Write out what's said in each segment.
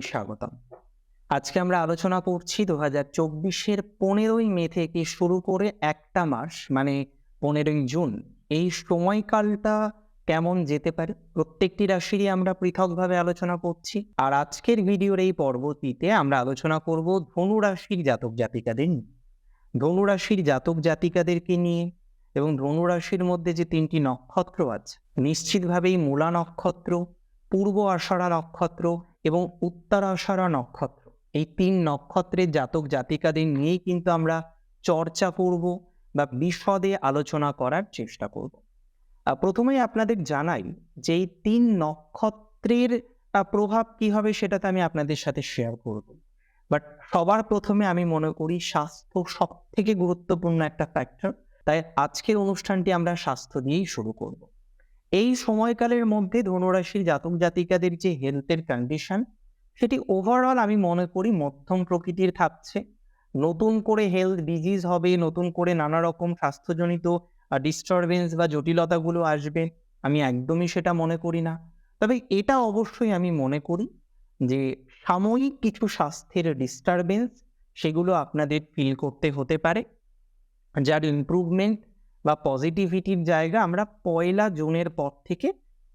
স্বাগতম। আজকে আমরা আলোচনা করছি দু হাজার চব্বিশের পনেরোই মে থেকে শুরু করে একটা মাস মানে পনেরোই জুন। এই সময়কালটা কেমন যেতে পারে? প্রত্যেকটি রাশিরই আমরা পৃথকভাবে আলোচনা করছি। আর আজকের ভিডিওর এই পর্বটিতে আমরা আলোচনা করব ধনু রাশির জাতক জাতিকাদের নিয়ে। ধনু রাশির জাতক জাতিকাদেরকে নিয়ে এবং ধনু রাশির মধ্যে যে তিনটি নক্ষত্র আছে, নিশ্চিতভাবেই মূলা নক্ষত্র পূর্ব আষাঢ়া নক্ষত্র এবং উত্তর আষাঢ়া নক্ষত্র। এই তিন নক্ষত্রের জাতক জাতিকাদের নিয়েই কিন্তু আমরা চর্চা করব বা বিশদে আলোচনা করার চেষ্টা করব। প্রথমেই আপনাদের জানাই যে এই তিন নক্ষত্রের প্রভাব কি হবে সেটাতে আমি আপনাদের সাথে শেয়ার করব। বাট সবার প্রথমে আমি মনে করি স্বাস্থ্য সব থেকে গুরুত্বপূর্ণ একটা ফ্যাক্টর তাই আজকের অনুষ্ঠানটি আমরা স্বাস্থ্য দিয়েই শুরু করব। এই সময়কালের মধ্যে ধনুরাশির জাতক জাতিকাদের যে হেলথের কন্ডিশন সেটি ওভারঅল আমি মনে করি মধ্যম প্রকৃতির থাকছে। নতুন করে হেলথ ডিজিজ হবে, নতুন করে নানা রকম স্বাস্থ্যজনিত ডিস্টারবেন্স বা জটিলতাগুলো আসবে, আমি একদমই সেটা মনে করি না। তবে এটা অবশ্যই আমি মনে করি যে সাময়িক কিছু স্বাস্থ্যের ডিস্টারবেন্স সেগুলো আপনাদের ফিল করতে হতে পারে। যার ইমপ্রুভমেন্ট বা পজিটিভিটির জায়গা আমরা পয়লা জুনের পর থেকে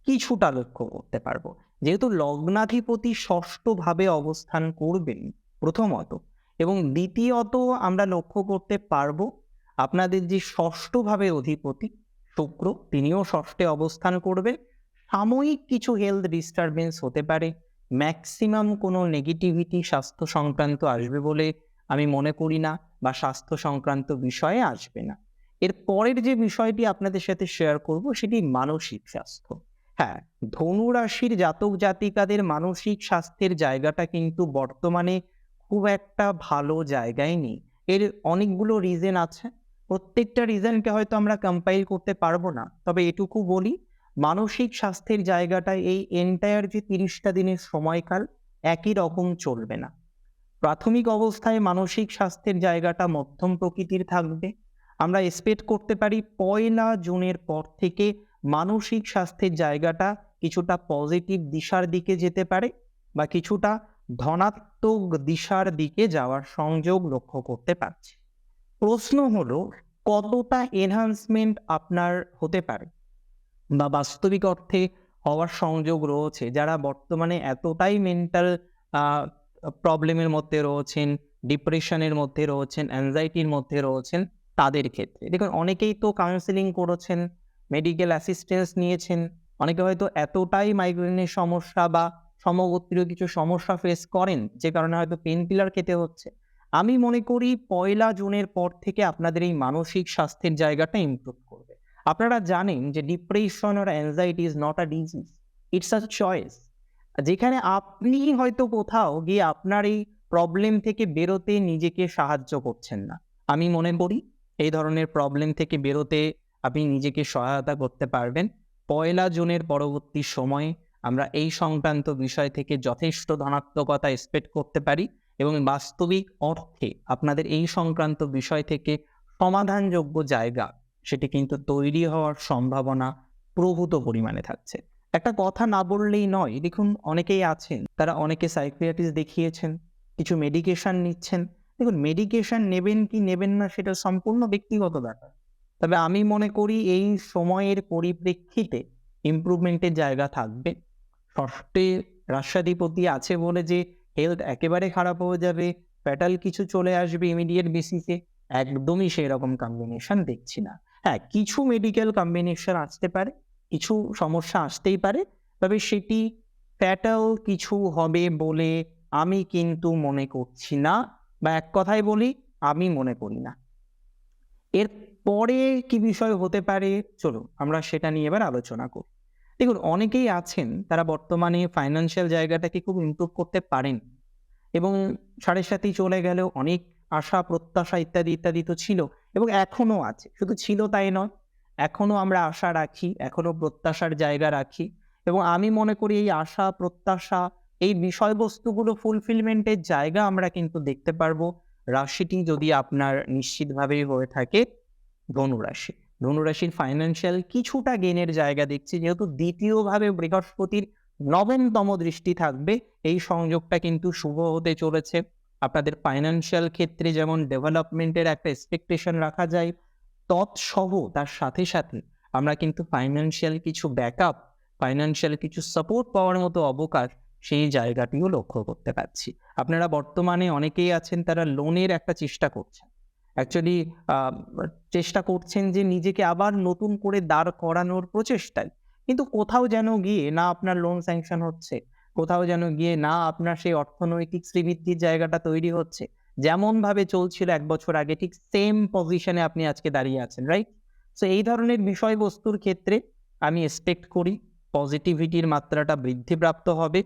কিছুটা লক্ষ্য করতে পারব। যেহেতু লগ্নাধিপতি ষষ্ঠভাবে অবস্থান করবেন প্রথমত এবং দ্বিতীয়ত আমরা লক্ষ্য করতে পারব আপনাদের যে ষষ্ঠভাবে অধিপতি শুক্র, তিনিও ষষ্ঠে অবস্থান করবেন। সাময়িক কিছু হেলথ ডিস্টারবেন্স হতে পারে ম্যাক্সিমাম কোনো নেগেটিভিটি স্বাস্থ্য সংক্রান্ত আসবে বলে আমি মনে করি না বা স্বাস্থ্য সংক্রান্ত বিষয়ে আসবে না। এর পরের যে বিষয়টি আপনাদের সাথে শেয়ার করব, সেটি মানসিক স্বাস্থ্য। হ্যাঁ ধনু রাশির জাতক জাতিকাদের মানসিক স্বাস্থ্যের জায়গাটা কিন্তু বর্তমানে খুব একটা ভালো জায়গায় নেই। এর অনেকগুলো রিজন আছে। প্রত্যেকটা রিজনকে হয়তো আমরা কম্পাইল করতে পারব না। তবে এটুকু বলি, মানসিক স্বাস্থ্যের জায়গাটায় এই এন্টায়ার যে তিরিশটা দিনের সময়কাল একই রকম চলবে না। প্রাথমিক অবস্থায় মানসিক স্বাস্থ্যের জায়গাটা মধ্যম প্রকৃতির থাকবে। আমরা এক্সপেক্ট করতে পারি পয়লা জুনের পর থেকে মানসিক স্বাস্থ্যের জায়গাটা কিছুটা পজিটিভ দিশার দিকে যেতে পারে বা কিছুটা ধনাত্মক দিশার দিকে যাওয়ার সংযোগ লক্ষ্য করতে পারছি। প্রশ্ন হলো, কতটা এনহান্সমেন্ট আপনার হতে পারে? বা বাস্তবিক অর্থে হওয়ার সংযোগ রয়েছে? যারা বর্তমানে এতটাই মেন্টাল প্রবলেমের মধ্যে রয়েছেন ডিপ্রেশনের মধ্যে রয়েছেন অ্যাংজাইটির মধ্যে রয়েছেন তাদের ক্ষেত্রে। দেখুন, অনেকেই তো কাউন্সিলিং করেছেন মেডিকেল অ্যাসিস্ট্যান্স নিয়েছেন, অনেকে হয়তো এতটাই মাইগ্রেনের সমস্যা বা সমগোত্রীয় কিছু সমস্যা ফেস করেন, যে কারণে হয়তো পেন কিলার খেতে হচ্ছে। আমি মনে করি পয়লা জুনের পর থেকে আপনাদের এই মানসিক স্বাস্থ্যের জায়গাটা ইমপ্রুভ করবে। আপনারা জানেন যে depression R anxiety is not a disease it's a choice যেখানে আপনি হয়তো কোথাও গিয়ে আপনার এই প্রবলেম থেকে বেরোতে নিজেকে সাহায্য করছেন না। আমি মনে করি এই ধরনের প্রবলেম থেকে বেরোতে আপনি নিজেকে সহায়তা করতে পারবেন। পয়লা জুনের পরবর্তী সময়ে আমরা এই সংক্রান্ত বিষয় থেকে যথেষ্ট ধনাত্মকতা এক্সপেক্ট করতে পারি এবং বাস্তবিক অর্থে আপনাদের এই সংক্রান্ত বিষয় থেকে সমাধানযোগ্য জায়গা সেটি কিন্তু তৈরি হওয়ার সম্ভাবনা প্রভূত পরিমাণে থাকছে। একটা কথা না বললেই নয়, দেখুন অনেকেই আছেন, তারা অনেকে সাইক্রিয়াটিস্ট দেখিয়েছেন, কিছু মেডিকেশন নিচ্ছেন দেখুন মেডিকেশন নেবেন কি নেবেন না সেটা সম্পূর্ণ ব্যক্তিগত ব্যাপার। তবে আমি মনে করি এই সময়ের পরিপ্রেক্ষিতে ইমপ্রুভমেন্টের জায়গা থাকবে। ষষ্ঠে রাষ্ট্রাধিপতি আছে বলে যে হেলথ একেবারে খারাপ হয়ে যাবে ফ্যাটাল কিছু চলে আসবে ইমিডিয়েট বেসিসে একদমই সেই রকম কম্বিনেশন দেখছি না। হ্যাঁ কিছু মেডিকেল কম্বিনেশন আসতে পারে, কিছু সমস্যা আসতেই পারে, তবে সেটি প্যাটাল কিছু হবে বলে আমি কিন্তু মনে করছি না। বা এক কথায় বলি, আমি মনে করি না। এর পরে কি বিষয় হতে পারে? চলো আমরা সেটা নিয়ে এবার আলোচনা করি। দেখুন, অনেকেই আছেন, তারা বর্তমানে ফাইন্যান্সিয়াল জায়গাটাকে খুব ইমপ্রুভ করতে পারেন। এবং সাড়ে সাথেই চলে গেলেও অনেক আশা, প্রত্যাশা ইত্যাদি ইত্যাদি তো ছিল এবং এখনও আছে। শুধু ছিল তাই নয় এখনও আমরা আশা রাখি এখনও প্রত্যাশার জায়গা রাখি। এবং আমি মনে করি এই আশা, প্রত্যাশা এই বিষয়বস্তুগুলো ফুলফিলমেন্টের জায়গা আমরা কিন্তু দেখতে পারব রাশিটি যদি আপনার নিশ্চিতভাবেই হয়ে থাকে ধনুরাশি ধনুরাশির ফাইন্যান্সিয়াল কিছুটা গেনের জায়গা দেখছি, যেহেতু দ্বিতীয়ভাবে বৃহস্পতির নবমতম দৃষ্টি থাকবে, এই সংযোগটা কিন্তু শুভ হতে চলেছে। আপনাদের ফাইন্যান্সিয়াল ক্ষেত্রে যেমন ডেভেলপমেন্টের একটা এক্সপেকটেশন রাখা যায়, তৎসহ তার সাথে সাথে আমরা কিন্তু ফাইন্যান্সিয়াল কিছু ব্যাকআপ ফাইন্যান্সিয়াল কিছু সাপোর্ট পাওয়ার মতো অবকাশ সেই জায়গাটিও লক্ষ্য করতে পারছি। আপনারা বর্তমানে অনেকেই আছেন, তারা লোনের একটা চেষ্টা করছেন। অ্যাকচুয়ালি চেষ্টা করছেন যে নিজেকে আবার নতুন করে দাঁড় করানোর প্রচেষ্টায়। কিন্তু কোথাও যেন গিয়ে না আপনার লোন স্যাংশন হচ্ছে, কোথাও যেন গিয়ে না আপনার সেই অর্থনৈতিক শ্রীবৃদ্ধির জায়গাটা তৈরি হচ্ছে। যেমন ভাবে চলছিল এক বছর আগে, ঠিক সেম পজিশনে আপনি আজকে দাঁড়িয়ে আছেন রাইট সো এই ধরনের বিষয়বস্তুর ক্ষেত্রে আমি এক্সপেক্ট করি পজিটিভিটির মাত্রাটা বৃদ্ধিপ্রাপ্ত হবে।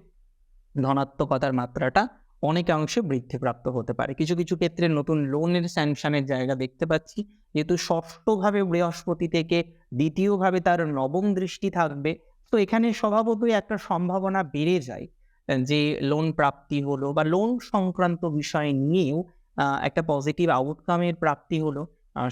ধনাত্মকতার মাত্রাটা অনেকাংশে বৃদ্ধিপ্রাপ্ত হতে পারে। কিছু কিছু ক্ষেত্রে নতুন লোনের স্যাংশনের জায়গা দেখতে পাচ্ছি। যেহেতু ষষ্ঠভাবে বৃহস্পতি থেকে দ্বিতীয়ভাবে তার নবম দৃষ্টি থাকবে, তো এখানে স্বভাবতই একটা সম্ভাবনা বেড়ে যায়, যে লোন প্রাপ্তি হলো বা লোন সংক্রান্ত বিষয় নিয়েও একটা পজিটিভ আউটকামের প্রাপ্তি হলো।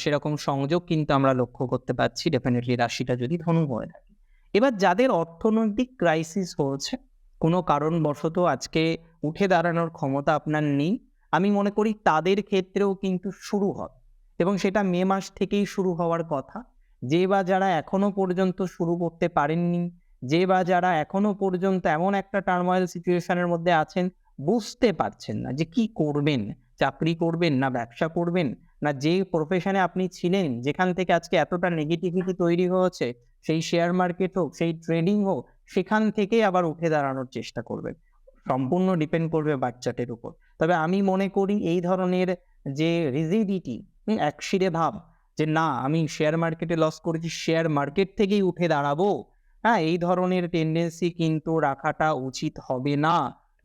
সেরকম সংযোগ কিন্তু আমরা লক্ষ্য করতে পারছি ডেফিনেটলি রাশিটা যদি ধনু হয়ে থাকে। এবার যাদের অর্থনৈতিক ক্রাইসিস হয়েছে কোনো কারণবশত আজকে উঠে দাঁড়ানোর ক্ষমতা আপনার নেই। আমি মনে করি তাদের ক্ষেত্রেও কিন্তু শুরু হবে এবং সেটা মে মাস থেকেই শুরু হওয়ার কথা। যে বা যারা এখনও পর্যন্ত শুরু করতে পারেননি, যে বা যারা এখনও পর্যন্ত এমন একটা টার্মোয়াইল সিচুয়েশনের মধ্যে আছেন, বুঝতে পারছেন না যে কি করবেন? চাকরি করবেন না ব্যবসা করবেন? না যে প্রফেশনে আপনি ছিলেন, যেখান থেকে আজকে এতটা নেগেটিভিটি তৈরি হয়েছে সেই শেয়ার মার্কেট হোক, সেই ট্রেডিং হোক, সেখান থেকেই আবার উঠে দাঁড়ানোর চেষ্টা করবেন সম্পূর্ণ ডিপেন্ড করবে বাচ্চাটির উপর। তবে আমি মনে করি এই ধরনের যে রিজিডিটি একশিরে ভাব যে না, আমি শেয়ার মার্কেটে লস করেছি শেয়ার মার্কেট থেকেই উঠে দাঁড়াবো হ্যাঁ এই ধরনের টেন্ডেন্সি কিন্তু রাখাটা উচিত হবে না।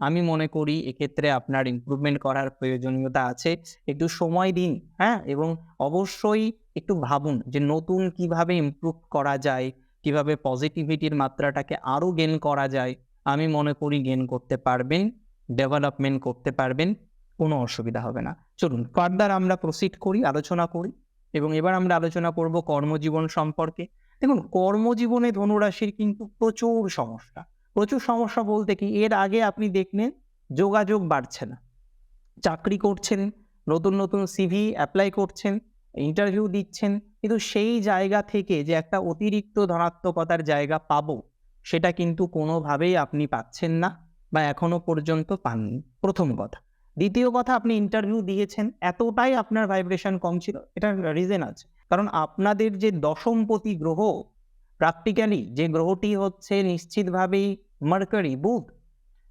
আমি মনে করি এক্ষেত্রে আপনার ইমপ্রুভমেন্ট করার প্রয়োজনীয়তা আছে। একটু সময় দিন হ্যাঁ এবং অবশ্যই একটু ভাবুন যে নতুন কীভাবে ইমপ্রুভ করা যায়, কীভাবে পজিটিভিটির মাত্রাটাকে আরও গেন করা যায়, আমি মনে করি গেন করতে পারবেন ডেভেলপমেন্ট করতে পারবেন, কোনো অসুবিধা হবে না। চলুন ফার্দার আমরা প্রসিড করি, আলোচনা করি এবং এবার আমরা আলোচনা করব কর্মজীবন সম্পর্কে। দেখুন, কর্মজীবনে ধনুরাশির কিন্তু প্রচুর সমস্যা। প্রচুর সমস্যা বলতে কি, এর আগে আপনি দেখলেন যোগাযোগ বাড়ছে না। চাকরি করছেন, নতুন নতুন সিভি অ্যাপ্লাই করছেন ইন্টারভিউ দিচ্ছেন, কিন্তু সেই জায়গা থেকে যে একটা অতিরিক্ত ধনাত্মকতার জায়গা পাবো, সেটা কিন্তু কোনোভাবেই আপনি পাচ্ছেন না বা এখনও পর্যন্ত পাননি। প্রথম কথা। দ্বিতীয় কথা, আপনি ইন্টারভিউ দিয়েছেন, এতটাই আপনার ভাইব্রেশন কম ছিল, এটার রিজেন আছে। কারণ আপনাদের যে দশমপতি গ্রহ প্র্যাকটিক্যালি যে গ্রহটি হচ্ছে নিশ্চিতভাবেই মার্কারি বুধ,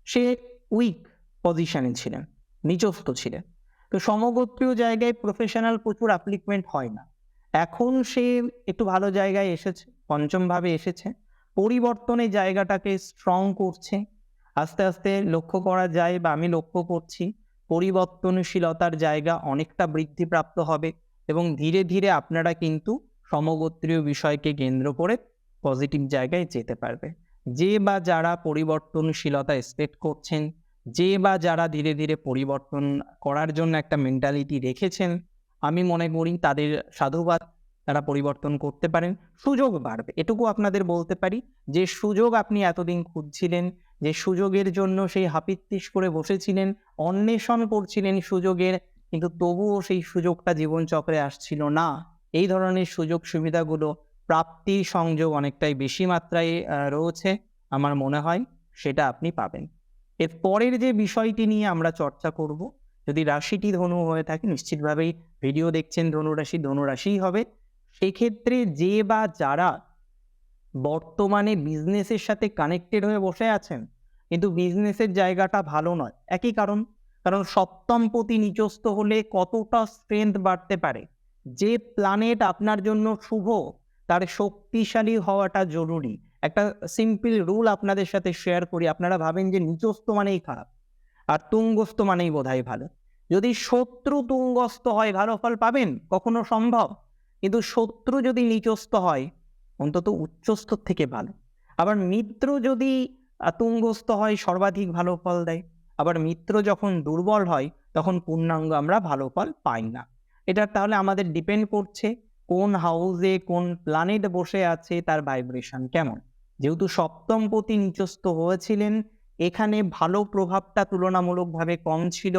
সে উইক পজিশনে ছিলেন, নিচস্থ ছিলেন। তো সমগোত্রীয় জায়গায় প্রফেশনাল প্রচুর অ্যাপ্লিকমেন্ট হয় না। এখন সে একটু ভালো জায়গায় এসেছে পঞ্চমভাবে এসেছে। পরিবর্তনের জায়গাটাকে স্ট্রং করছে। আস্তে আস্তে লক্ষ্য করা যায় বা আমি লক্ষ্য করছি, পরিবর্তনশীলতার জায়গা অনেকটা বৃদ্ধিপ্রাপ্ত হবে এবং ধীরে ধীরে আপনারা কিন্তু সমগোত্রীয় বিষয়কে কেন্দ্র করে পজিটিভ জায়গায় যেতে পারবে। যে বা যারা পরিবর্তনশীলতা এক্সপেক্ট করছেন যে বা যারা ধীরে ধীরে পরিবর্তন করার জন্য একটা মেন্টালিটি রেখেছেন, আমি মনে করি তাদের সাধুবাদ তারা পরিবর্তন করতে পারেন। সুযোগ বাড়বে, এটুকু আপনাদের বলতে পারি যে সুযোগ আপনি এতদিন খুঁজছিলেন, যে সুযোগের জন্য সেই হাপিত্তিস করে বসেছিলেন, অন্বেষণ করছিলেন সুযোগের, কিন্তু তবুও সেই সুযোগটা জীবনচক্রে আসছিল না। এই ধরনের সুযোগ সুবিধাগুলো প্রাপ্তির সংযোগ অনেকটাই বেশি মাত্রায় রয়েছে, আমার মনে হয় সেটা আপনি পাবেন। এর পরের যে বিষয়টি নিয়ে আমরা চর্চা করব, যদি রাশিটি ধনু হয়ে থাকে, নিশ্চিতভাবেই ভিডিও দেখছেন ধনুরাশি ধনুরাশিই হবে। সেক্ষেত্রে যে বা যারা বর্তমানে বিজনেসের সাথে কানেক্টেড হয়ে বসে আছেন, কিন্তু বিজনেসের জায়গাটা ভালো নয়। একই কারণ কারণ সপ্তম পতি নিচস্থ হলে কতটা স্ট্রেংথ বাড়তে পারে? যে প্ল্যানেট আপনার জন্য শুভ, তার শক্তিশালী হওয়াটা জরুরি। একটা সিম্পল রুল আপনাদের সাথে শেয়ার করি। আপনারা ভাবেন যে নিচস্থ মানেই খারাপ, আর তুঙ্গস্থ মানেই বোধহয় ভালো। যদি শত্রু তুঙ্গস্থ হয়, ভালো ফল পাবেন? কখনো সম্ভব। কিন্তু শত্রু যদি নিচস্থ হয়, অন্তত উচ্চস্থ থেকে ভালো। আবার মিত্র যদি তুঙ্গস্থ হয়, সর্বাধিক ভালো ফল দেয়। আবার মিত্র যখন দুর্বল হয়, তখন পূর্ণাঙ্গ আমরা ভালো ফল পাই না। এটা তাহলে আমাদের ডিপেন্ড করছে কোন হাউসে কোন প্ল্যানেট বসে আছে, তার ভাইব্রেশন কেমন? যেহেতু সপ্তম পতি নিচস্থ হয়েছিলেন, এখানে ভালো প্রভাবটা তুলনামূলকভাবে কম ছিল।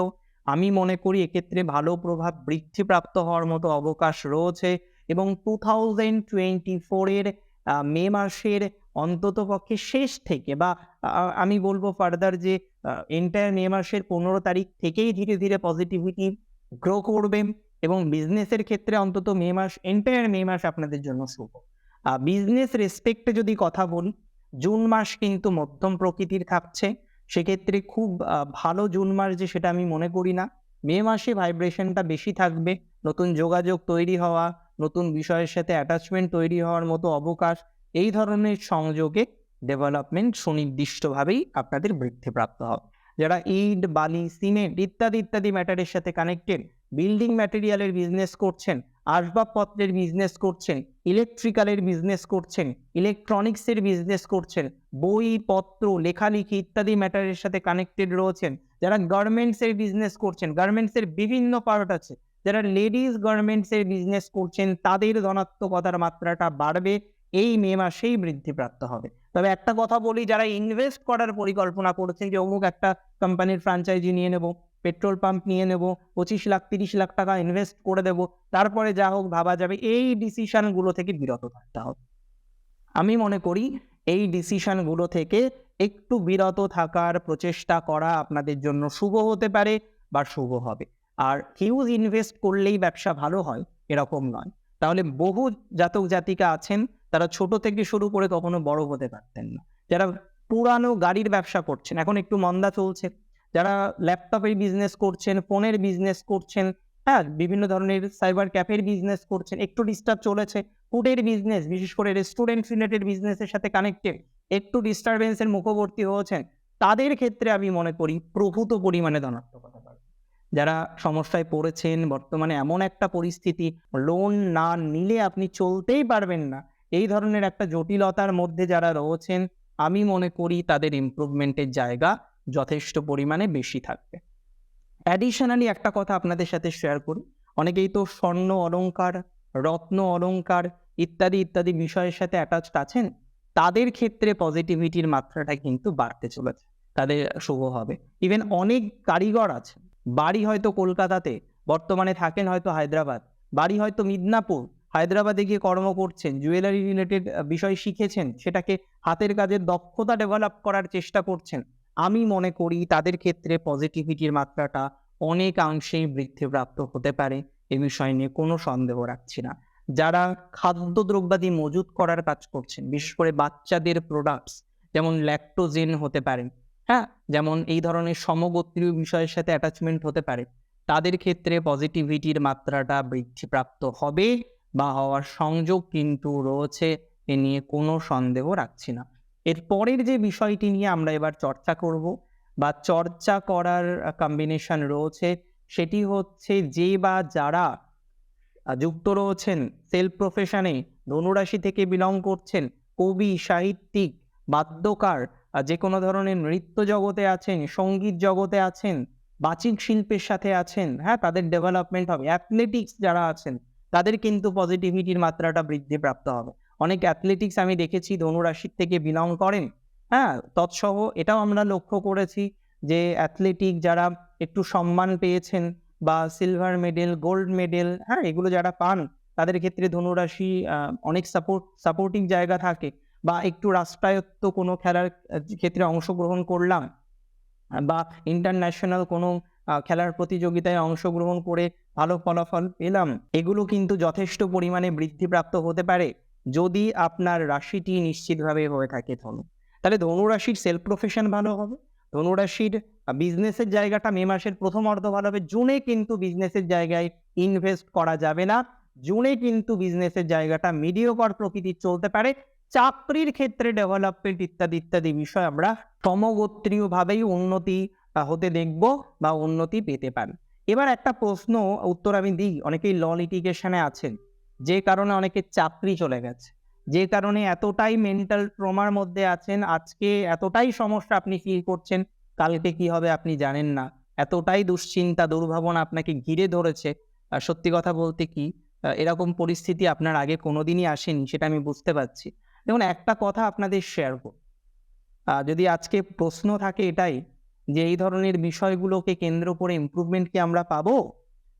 আমি মনে করি এক্ষেত্রে ভালো প্রভাব বৃদ্ধিপ্রাপ্ত হওয়ার মতো অবকাশ রয়েছে এবং টু থাউজেন্ড টোয়েন্টি ফোরের মে মাসের অন্তত পক্ষে শেষ থেকে বা আমি বলব ফার্দার যে এন্টায়ার মে মাসের পনেরো তারিখ থেকেই ধীরে ধীরে পজিটিভিটি গ্রো করবে এবং বিজনেসের ক্ষেত্রে অন্তত মে মাস এন্টায়ার মে মাস আপনাদের জন্য শুভ। বিজনেস রেসপেক্টে যদি কথা বলি, জুন মাস কিন্তু মধ্যম প্রকৃতির থাকছে। সেক্ষেত্রে খুব ভালো জুন মাস যে সেটা আমি মনে করি না। মে মাসে ভাইব্রেশনটা বেশি থাকবে। নতুন যোগাযোগ তৈরি হওয়া, নতুন বিষয়ের সাথে অ্যাটাচমেন্ট তৈরি হওয়ার মতো অবকাশ, এই ধরনের সংযোগে ডেভেলপমেন্ট সুনির্দিষ্টভাবেই আপনাদের বৃদ্ধিপ্রাপ্ত হবে। যারা ইট, বালি, সিমেন্ট ইত্যাদি ইত্যাদি ম্যাটারের সাথে কানেক্টেড বিল্ডিং ম্যাটেরিয়ালের বিজনেস করছেন আসবাবপত্রের বিজনেস করছেন ইলেকট্রিক্যালের বিজনেস করছেন ইলেকট্রনিক্সের বিজনেস করছেন বই, পত্র, লেখালেখি ইত্যাদি ম্যাটারের সাথে কানেক্টেড রয়েছেন। যারা গার্মেন্টসের বিজনেস করছেন গার্মেন্টসের বিভিন্ন পার্ট আছে, যারা লেডিস গার্মেন্টসের বিজনেস করছেন, তাদের ধনাত্মকতার মাত্রাটা বাড়বে, এই মে মাসেই বৃদ্ধিপ্রাপ্ত হবে। তবে একটা কথা বলি, যারা ইনভেস্ট করার পরিকল্পনা করছেন যে, অমুক একটা কোম্পানির ফ্রাঞ্চাইজি নিয়ে নেব পেট্রোল পাম্প নিয়ে নেব, পঁচিশ লাখ, তিরিশ লাখ টাকা ইনভেস্ট করে দেব, তারপরে যা হোক ভাবা যাবে, এই ডিসিশনগুলো থেকে বিরত থাকতে হবে। আমি মনে করি এই ডিসিশনগুলো থেকে একটু বিরত থাকার প্রচেষ্টা করা আপনাদের জন্য শুভ হতে পারে বা শুভ হবে। আর হিউজ ইনভেস্ট করলেই ব্যবসা ভালো হয়, এরকম নয়। তাহলে বহু জাতক জাতিকা আছেন, তারা ছোট থেকে শুরু করে কখনো বড় হতে পারতেন না। যারা পুরানো গাড়ির ব্যবসা করছেন, এখন একটু মন্দা চলছে যারা ল্যাপটপের বিজনেস করছেন ফোনের বিজনেস করছেন হ্যাঁ বিভিন্ন ধরনের সাইবার ক্যাফের বিজনেস করছেন, একটু ডিস্টার্ব চলেছে ফুডের বিজনেস বিশেষ করে রেস্টুরেন্ট রিলেটেড বিজনেসের সাথে কানেক্টেড একটু ডিস্টারবেন্সের মুখবর্তী হয়েছেন, তাদের ক্ষেত্রে আমি মনে করি প্রভূত পরিমাণে ধনাত্মকতা যারা সমস্যায় পড়েছেন, বর্তমানে এমন একটা পরিস্থিতি লোন না নিলে আপনি চলতেই পারবেন না, এই ধরনের একটা জটিলতার মধ্যে যারা রয়েছেন, আমি মনে করি তাদের ইমপ্রুভমেন্টের জায়গা যথেষ্ট পরিমাণে বেশি থাকবে। অ্যাডিশনালি একটা কথা আপনাদের সাথে শেয়ার করি। অনেকেই তো স্বর্ণ অলংকার, রত্ন অলংকার ইত্যাদি ইত্যাদি বিষয়ের সাথে অ্যাটাচড আছেন, তাদের ক্ষেত্রে পজিটিভিটির মাত্রাটা কিন্তু বাড়তে চলেছে। তাদের শুভ হবে। ইভেন অনেক কারিগর আছে, বাড়ি হয়তো কলকাতাতে, বর্তমানে থাকেন হয়তো হায়দ্রাবাদ, বাড়ি হয়তো মিদনাপুর, হায়দ্রাবাদে গিয়ে কর্ম করছেন জুয়েলারি রিলেটেড বিষয় শিখেছেন, সেটাকে হাতের কাজের দক্ষতা ডেভেলপ করার চেষ্টা করছেন আমি মনে করি তাদের ক্ষেত্রে পজিটিভিটির মাত্রাটা অনেকাংশেই বৃদ্ধিপ্রাপ্ত হতে পারে, এ বিষয় নিয়ে কোনো সন্দেহ রাখছি না। যারা খাদ্যদ্রব্যাদি মজুত করার কাজ করছেন, বিশেষ করে বাচ্চাদের প্রোডাক্টস যেমন ল্যাক্টোজেন হতে পারে হ্যাঁ? যেমন এই ধরনের সমগোত্রীয় বিষয়ের সাথে অ্যাটাচমেন্ট হতে পারে, তাদের ক্ষেত্রে পজিটিভিটির মাত্রাটা বৃদ্ধিপ্রাপ্ত হবে বা হওয়ার সংযোগ কিন্তু রয়েছে, এ নিয়ে কোনো সন্দেহ রাখছি না। এর পরের যে বিষয়টি নিয়ে আমরা এবার চর্চা করব বা চর্চা করার কম্বিনেশন রয়েছে, সেটি হচ্ছে যে বা যারা যুক্ত রয়েছেন সেলফ প্রফেশনে ধনুরাশি থেকে বিলং করছেন, কবি, সাহিত্যিক, বাদ্যকার যে কোনো ধরনের নৃত্য জগতে আছেন, সংগীত জগতে আছেন, বাচিক শিল্পের সাথে আছেন হ্যাঁ তাদের ডেভেলপমেন্ট হবে। অ্যাথলেটিক্স যারা আছেন, তাদের কিন্তু পজিটিভিটির মাত্রাটা বৃদ্ধিপ্রাপ্ত হবে। অনেক অ্যাথলেটিক্স আমি দেখেছি, ধনুরাশির থেকে বিলং করেন। হ্যাঁ তৎসহ এটাও আমরা লক্ষ্য করেছি যে অ্যাথলেটিক যারা একটু সম্মান পেয়েছেন বা সিলভার মেডেল গোল্ড মেডেল হ্যাঁ এগুলো যারা পান, তাদের ক্ষেত্রে ধনুরাশি অনেক সাপোর্ট সাপোর্টিং জায়গা থাকে বা একটু রাষ্ট্রায়ত্ত কোনো খেলার ক্ষেত্রে অংশগ্রহণ করলাম বা ইন্টারন্যাশনাল কোনো খেলার প্রতিযোগিতায় অংশগ্রহণ করে ভালো ফলাফল পেলাম, এগুলো কিন্তু যথেষ্ট পরিমাণে বৃদ্ধিপ্রাপ্ত হতে পারে। যদি আপনার রাশিটি নিশ্চিতভাবে হয়ে থাকে ধনু, তাহলে ধনুরাশির সেলফ প্রফেশন ভালো হবে। ধনুরাশির বিজনেসের জায়গাটা মে মাসের প্রথম অর্ধ ভালো হবে। জুনে কিন্তু বিজনেসের জায়গায় ইনভেস্ট করা যাবে না। জুনে কিন্তু বিজনেসের জায়গাটা মিডিয়কর প্রকৃতির চলতে পারে। চাকরির ক্ষেত্রে ডেভেলপমেন্ট ইত্যাদি ইত্যাদি বিষয় আমরা সমগোত্রীয়ভাবেই উন্নতি হতে দেখব বা উন্নতি পেতে পারি। এবার একটা প্রশ্ন, উত্তর আমি দিই, অনেকেই ল লিটিগেশনে আছেন। যে কারণে অনেকে চাকরি চলে গেছে। যে কারণে এতটাই মেন্টাল ট্রমার মধ্যে আছেন, আজকে এতটাই সমস্যা আপনি ফিল করছেন, কালকে কি হবে আপনি জানেন না। এতটাই দুশ্চিন্তা, দুর্ভাবনা আপনাকে ঘিরে ধরেছে। আর সত্যি কথা বলতে কি এরকম পরিস্থিতি আপনার আগে কোনোদিনই আসেনি, সেটা আমি বুঝতে পারছি। দেখুন, একটা কথা আপনাদের শেয়ার করব। যদি আজকে প্রশ্ন থাকে এটাই, যে এই ধরনের বিষয়গুলোকে কেন্দ্র করে ইমপ্রুভমেন্ট কি আমরা পাবো?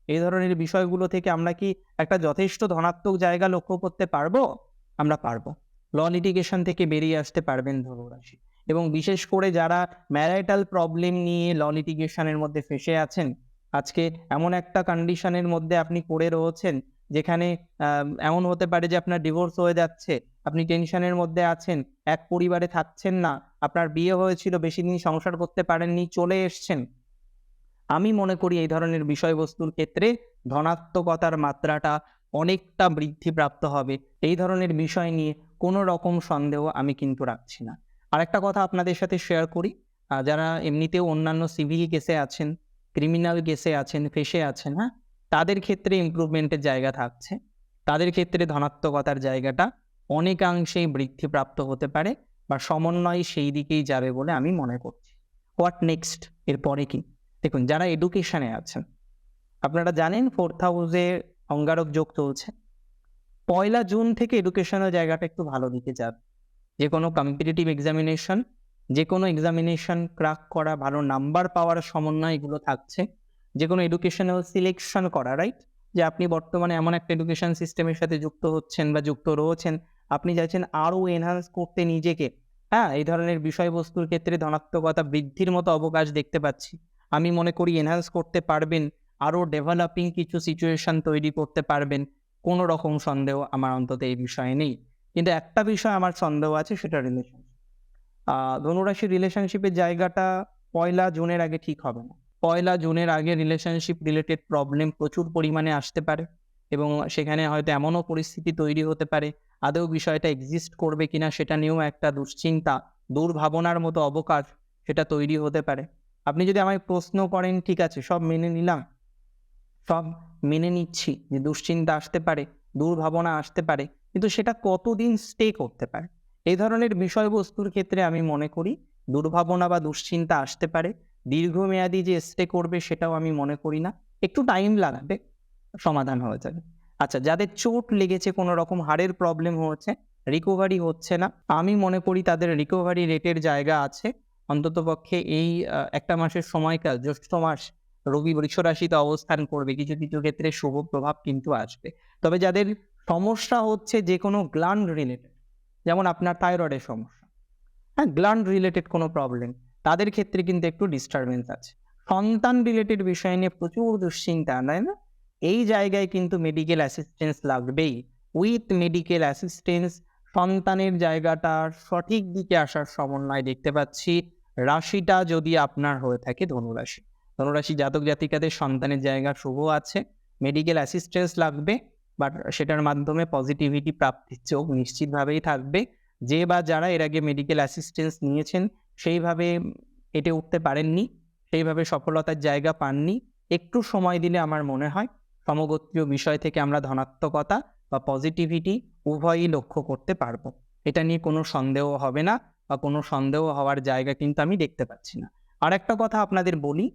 এই ধরনের বিষয়গুলো থেকে আমরা কি একটা যথেষ্ট ধনাত্মক জায়গা লক্ষ্য করতে পারব? আমরা পারব। ল লিটিগেশন থেকে বেরিয়ে আসতে পারবেন ধনুরাশি। এবং বিশেষ করে যারা ম্যারাইটাল প্রবলেম নিয়ে ল লিটিগেশনের মধ্যে ফেসে আছেন, আজকে এমন একটা কন্ডিশনের মধ্যে আপনি পড়ে রয়েছেন, যেখানে এমন হতে পারে যে আপনার ডিভোর্স হয়ে যাচ্ছে, আপনি টেনশনের মধ্যে আছেন, এক পরিবারে থাকছেন না, আপনার বিয়ে হয়েছিল, বেশি দিন সংসার করতে পারেননি, চলে এসছেন আমি মনে করি এই ধরনের বিষয়বস্তুর ক্ষেত্রে ধনাত্মকতার মাত্রাটা অনেকটা বৃদ্ধিপ্রাপ্ত হবে। এই ধরনের বিষয় নিয়ে কোনো রকম সন্দেহ আমি কিন্তু রাখছি না। আরেকটা কথা আপনাদের সাথে শেয়ার করি। যারা এমনিতেও অন্যান্য সিভিল কেসে আছেন ক্রিমিনাল কেসে আছেন ফেসে আছেন হ্যাঁ? তাদের ক্ষেত্রে ইমপ্রুভমেন্টের জায়গা থাকছে। তাদের ক্ষেত্রে ধনাত্মকতার জায়গাটা অনেকাংশেই বৃদ্ধিপ্রাপ্ত হতে পারে বা সমন্বয় সেই দিকেই যাবে বলে আমি মনে করছি। হোয়াট নেক্সট এরপরে কি? দেখুন, যারা এডুকেশানে আছেন, আপনারা জানেন ফোর্থ হাউসে অঙ্গারক যোগ চলছে। পয়লা জুন থেকে এডুকেশনের জায়গাটা একটু ভালো দিকে যাবে। যে কোনো কম্পিটিটিভ এক্সামিনেশন যে কোনো এক্সামিনেশন ক্রাক করা, ভালো নাম্বার পাওয়ার সমন্বয় এগুলো থাকছে। যে কোনো এডুকেশনাল সিলেকশন করা রাইট যে আপনি বর্তমানে এমন একটা এডুকেশন সিস্টেমের সাথে যুক্ত হচ্ছেন বা যুক্ত রয়েছেন, আপনি চাইছেন আরও এনহান্স করতে নিজেকে। হ্যাঁ এই ধরনের বিষয়বস্তুর ক্ষেত্রে ধনাত্মকতা বৃদ্ধির মতো অবকাশ দেখতে পাচ্ছি। আমি মনে করি এনহান্স করতে পারবেন আরও ডেভেলপিং কিছু সিচুয়েশন তৈরি করতে পারবেন, কোনো রকম সন্দেহ আমার অন্তত এই বিষয়ে নেই। কিন্তু একটা বিষয় আমার সন্দেহ আছে, সেটা রিলেশন ধনুরাশি রিলেশনশিপের জায়গাটা পয়লা জুনের আগে ঠিক হবে না। পয়লা জুনের আগে রিলেশনশিপ রিলেটেড প্রবলেম প্রচুর পরিমাণে আসতে পারে এবং সেখানে হয়তো এমনও পরিস্থিতি তৈরি হতে পারে, আদৌ বিষয়টা এক্সিস্ট করবে কিনা সেটা নিয়েও একটা দুশ্চিন্তা, দুর্ভাবনার মতো অবকাশ সেটা তৈরি হতে পারে। আপনি যদি আমায় প্রশ্ন করেন, ঠিক আছে, সব মেনে নিলাম। সব মেনে নিচ্ছি যে দুশ্চিন্তা আসতে পারে, দুর্ভাবনা আসতে পারে, কিন্তু সেটা কতদিন স্টে করতে পারে? এই ধরনের বিষয়বস্তুর ক্ষেত্রে আমি মনে করি দুর্ভাবনা বা দুশ্চিন্তা আসতে পারে, দীর্ঘমেয়াদী যে স্টে করবে সেটাও আমি মনে করি না, একটু টাইম লাগবে, সমাধান হয়ে যাবে। আচ্ছা যাদের চোট লেগেছে, কোনো রকম হাড়ের প্রবলেম হচ্ছে রিকভারি হচ্ছে না, আমি মনে করি তাদের রিকভারি রেটের জায়গা আছে অন্ততপক্ষে এই একটা মাসের সময়কাল, জ্যৈষ্ঠ মাস, রবি বৃষ রাশিতে অবস্থান করবে। কিছু কিছু ক্ষেত্রে শুভ প্রভাব কিন্তু আসবে। তবে যাদের সমস্যা হচ্ছে যে কোনো গ্ল্যান্ড রিলেটেড যেমন আপনার থাইরয়েডের সমস্যা হ্যাঁ গ্ল্যান্ড রিলেটেড কোনো প্রবলেম তাদের ক্ষেত্রে কিন্তু একটু ডিস্টারবেন্স আছে। সন্তান রিলেটেড বিষয় নিয়ে প্রচুর দুশ্চিন্তা, তাই না? এই জায়গায় কিন্তু মেডিকেল অ্যাসিস্ট্যান্স লাগবেই। উইথ মেডিকেল অ্যাসিস্ট্যান্স সন্তানের জায়গাটার সঠিক দিকে আসার সমন্বয় দেখতে পাচ্ছি। রাশিটা যদি আপনার হয়ে থাকে ধনুরাশি। ধনুরাশি জাতক জাতিকাদের সন্তানের জায়গা শুভ আছে মেডিকেল অ্যাসিস্ট্যান্স লাগবে বাট সেটার মাধ্যমে পজিটিভিটি প্রাপ্তির চোখ নিশ্চিতভাবেই থাকবে। যে বা যারা এর আগে মেডিকেল অ্যাসিস্ট্যান্স নিয়েছেন, সেইভাবে এটে উঠতে পারেননি, সেইভাবে সফলতার জায়গা পাননি। একটু সময় দিলে আমার মনে হয় সমগোত্রীয় বিষয় থেকে আমরা ধনাত্মকতা বা পজিটিভিটি উভয়ই লক্ষ্য করতে পারব। এটা নিয়ে কোনো সন্দেহ হবে না। বা কোনো সন্দেহ হওয়ার জায়গা কিন্তু আমি দেখতে পাচ্ছি না। আর একটা কথা আপনাদের বলি,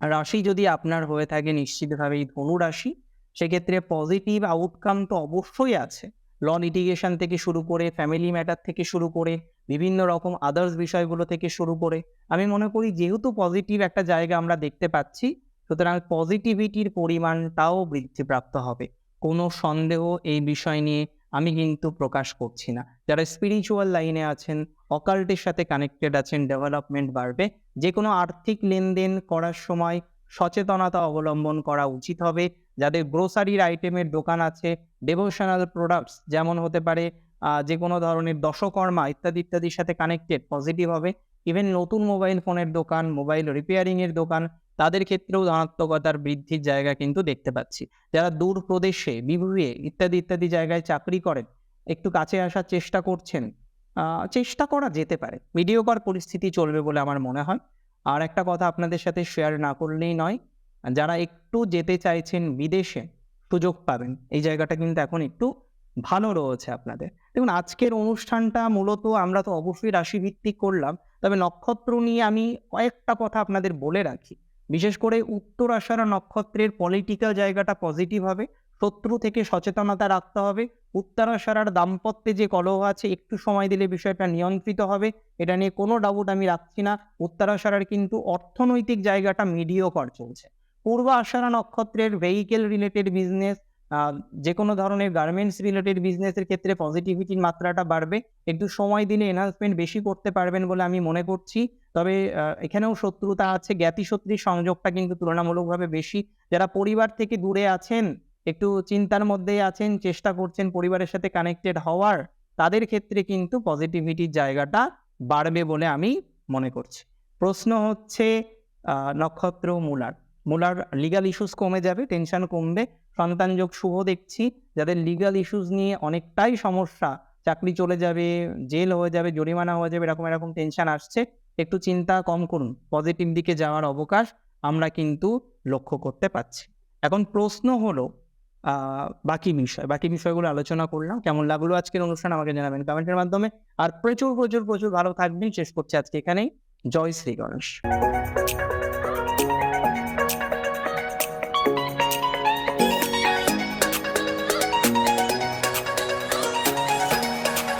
রাশি যদি আপনার হয়ে থাকে নিশ্চিতভাবেই ধনু রাশি, সেক্ষেত্রে পজিটিভ আউটকাম তো অবশ্যই আছে। ল লিটিগেশন থেকে শুরু করে ফ্যামিলি ম্যাটার থেকে শুরু করে, বিভিন্ন রকম আদার্স বিষয়গুলো থেকে শুরু করে, আমি মনে করি যেহেতু পজিটিভ একটা জায়গা আমরা দেখতে পাচ্ছি, সুতরাং পজিটিভিটির পরিমাণটাও বৃদ্ধিপ্রাপ্ত হবে। কোনো সন্দেহ এই বিষয় নিয়ে আমি কিন্তু প্রকাশ করছি না। যারা স্পিরিচুয়াল লাইনে আছেন অকাল্টের সাথে কানেক্টেড আছেন ডেভেলপমেন্ট বাড়বে। যে কোনো আর্থিক লেনদেন করার সময় সচেতনতা অবলম্বন করা উচিত হবে। যাদের গ্রোসারির আইটেমের দোকান আছে ডেভোশনাল প্রোডাক্টস যেমন হতে পারে যে কোনো ধরনের দশকর্মা ইত্যাদি ইত্যাদির সাথে কানেক্টেড পজিটিভ হবে। ইভেন নতুন মোবাইল ফোনের দোকান মোবাইল রিপেয়ারিং এর দোকান, তাদের ক্ষেত্রেও ধনাত্মকতার বৃদ্ধির জায়গা কিন্তু দেখতে পাচ্ছি। যারা দূর প্রদেশে বিভুয়ে ইত্যাদি ইত্যাদি জায়গায় চাকরি করেন, একটু কাছে আসার চেষ্টা করছেন চেষ্টা করা যেতে পারে। ভিডিওকর পরিস্থিতি চলবে বলে আমার মনে হয়। আর একটা কথা আপনাদের সাথে শেয়ার না করলেই নয়, যারা একটু যেতে চাইছেন বিদেশে, সুযোগ পাবেন। এই জায়গাটা কিন্তু এখন একটু ভালো রয়েছে আপনাদের। দেখুন, আজকের অনুষ্ঠানটা মূলত আমরা তো অবশ্যই রাশিভিত্তিক করলাম, তবে নক্ষত্র নিয়ে আমি কয়েকটা কথা আপনাদের বলে রাখি। বিশেষ করে উত্তর আষাঢ়া নক্ষত্রের পলিটিক্যাল জায়গাটা পজিটিভ হবে। শত্রু থেকে সচেতনতা রাখতে হবে। উত্তরাশারার দাম্পত্যে যে কলহ আছে, একটু সময় দিলে বিষয়টা নিয়ন্ত্রিত হবে। এটা নিয়ে কোনো ডাউট আমি রাখছি না। উত্তরাশারার কিন্তু অর্থনৈতিক জায়গাটা মিডিয়কর চলছে। পূর্ব আষাঢ়া নক্ষত্রের ভেহিকেল রিলেটেড বিজনেস যে কোনো ধরনের গার্মেন্টস রিলেটেড বিজনেসের ক্ষেত্রে পজিটিভিটির মাত্রাটা বাড়বে। একটু সময় দিলে এনহান্সমেন্ট বেশি করতে পারবেন বলে আমি মনে করছি। তবে এখানেও শত্রুতা আছে জ্ঞাতি শত্রুর সংযোগটা কিন্তু তুলনামূলকভাবে বেশি। যারা পরিবার থেকে দূরে আছেন একটু চিন্তার মধ্যে আছেন, চেষ্টা করছেন পরিবারের সাথে কানেক্টেড হওয়ার, তাদের ক্ষেত্রে কিন্তু পজিটিভিটির জায়গাটা বাড়বে বলে আমি মনে করছি। প্রশ্ন হচ্ছে নক্ষত্র মূলার। মূলার লিগাল ইস্যুস কমে যাবে টেনশন কমবে। সন্তান যোগ শুভ দেখছি, যাদের লিগাল ইস্যুস নিয়ে অনেকটাই সমস্যা। চাকরি চলে যাবে জেল হয়ে যাবে, জরিমানা হয়ে যাবে, এরকম এরকম টেনশন আসছে। একটু চিন্তা কম করুন পজিটিভ দিকে যাওয়ার অবকাশ আমরা কিন্তু লক্ষ্য করতে পারছি। এখন প্রশ্ন হলো বাকি বিষয়। বাকি বিষয়গুলো আলোচনা করলাম। কেমন লাগল আজকের অনুষ্ঠান আমাকে জানাবেন কমেন্টের মাধ্যমে। আর প্রচুর প্রচুর প্রচুর ভালো থাকবেন। শেষ করছি আজকে এখানেই। জয় শ্রী গণেশ।